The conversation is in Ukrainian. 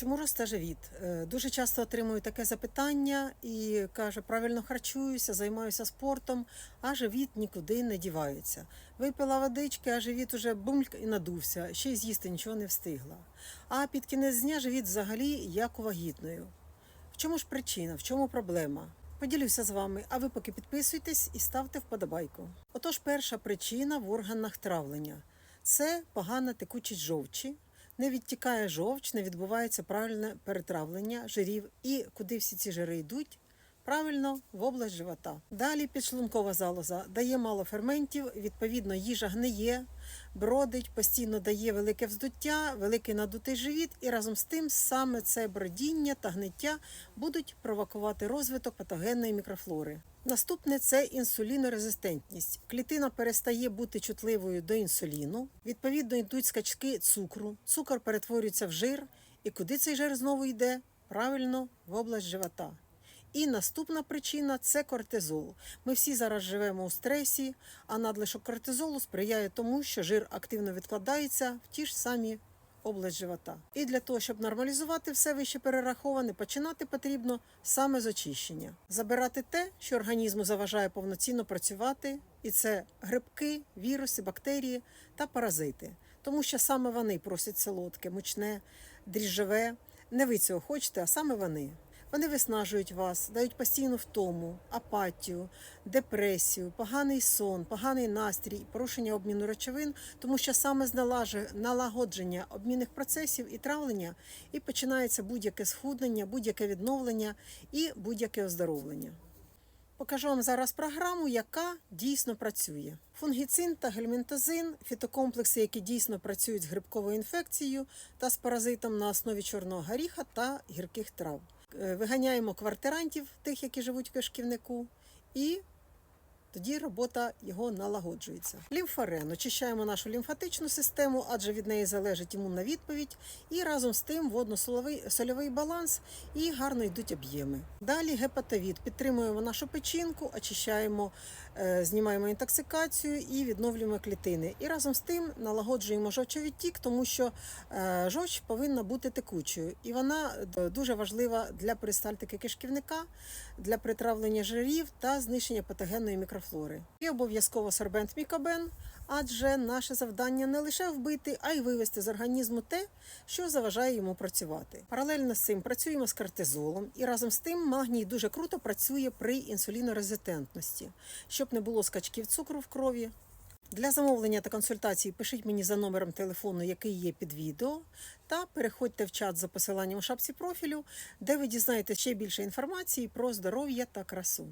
Чому росте живіт? Е, Дуже часто отримую таке запитання і каже, правильно харчуюся, займаюся спортом, а живіт нікуди не дівається. Випила водички, а живіт уже бумльк і надувся, ще й з'їсти нічого не встигла. А під кінець дня живіт взагалі як у вагітною. В чому ж причина, в чому проблема? Поділюся з вами, а ви поки підписуйтесь і ставте вподобайку. Отож, перша причина в органах травлення це погана текучість жовчі, не відтікає жовч, не відбувається правильне перетравлення жирів. І куди всі ці жири йдуть? Правильно, в область живота. Далі підшлункова залоза дає мало ферментів, відповідно, їжа гниє, бродить, постійно дає велике вздуття, великий надутий живіт, і разом з тим саме це бродіння та гниття будуть провокувати розвиток патогенної мікрофлори. Наступне це інсулінорезистентність. Клітина перестає бути чутливою до інсуліну. Відповідно, йдуть скачки цукру. Цукор перетворюється в жир. І куди цей жир знову йде? Правильно, в область живота. І наступна причина це кортизол. Ми всі зараз живемо у стресі, а надлишок кортизолу сприяє тому, що жир активно відкладається в ті ж самі область живота. І для того, щоб нормалізувати все вище перераховане, починати потрібно саме з очищення, забирати те, що організму заважає повноцінно працювати, і це грибки, віруси, бактерії та паразити, тому що саме вони просять солодке, мучне, дріжджове. Не ви цього хочете, а саме вони. Вони виснажують вас, дають постійну втому, апатію, депресію, поганий сон, поганий настрій, порушення обміну речовин, тому що саме з налагодження обмінних процесів і травлення і починається будь-яке схуднення, будь-яке відновлення і будь-яке оздоровлення. Покажу вам зараз програму, яка дійсно працює. Фунгіцин та гельмінтозин фітокомплекси, які дійсно працюють з грибковою інфекцією та з паразитом на основі чорного горіха та гірких трав. Е, Виганяємо квартирантів, тих, які живуть в кишківнику, і тоді робота його налагоджується. Лімфарен очищаємо нашу лімфатичну систему, адже від неї залежить імунна відповідь, і разом з тим водно-сольовий сольовий баланс і гарно йдуть об'єми. Далі гепатовід. Підтримуємо нашу печінку, очищаємо, е, знімаємо інтоксикацію і відновлюємо клітини. І разом з тим налагоджуємо жовчовідтік, тому що е, жовч повинна бути текучою, і вона е, дуже важлива для перистальтики кишківника, для притравлення жирів та знищення патогенної мікрофлори. І обов'язково сорбент мікобен, адже наше завдання не лише вбити, а й вивести з організму те, що заважає йому працювати. Паралельно з цим працюємо з кортизолом, і разом з тим магній дуже круто працює при інсулінорезистентності, щоб не було скачків цукру в крові. Для замовлення та консультації пишіть мені за номером телефону, який є під відео, та переходьте в чат за посиланням у шапці профілю, де ви дізнаєтесь ще більше інформації про здоров'я та красу.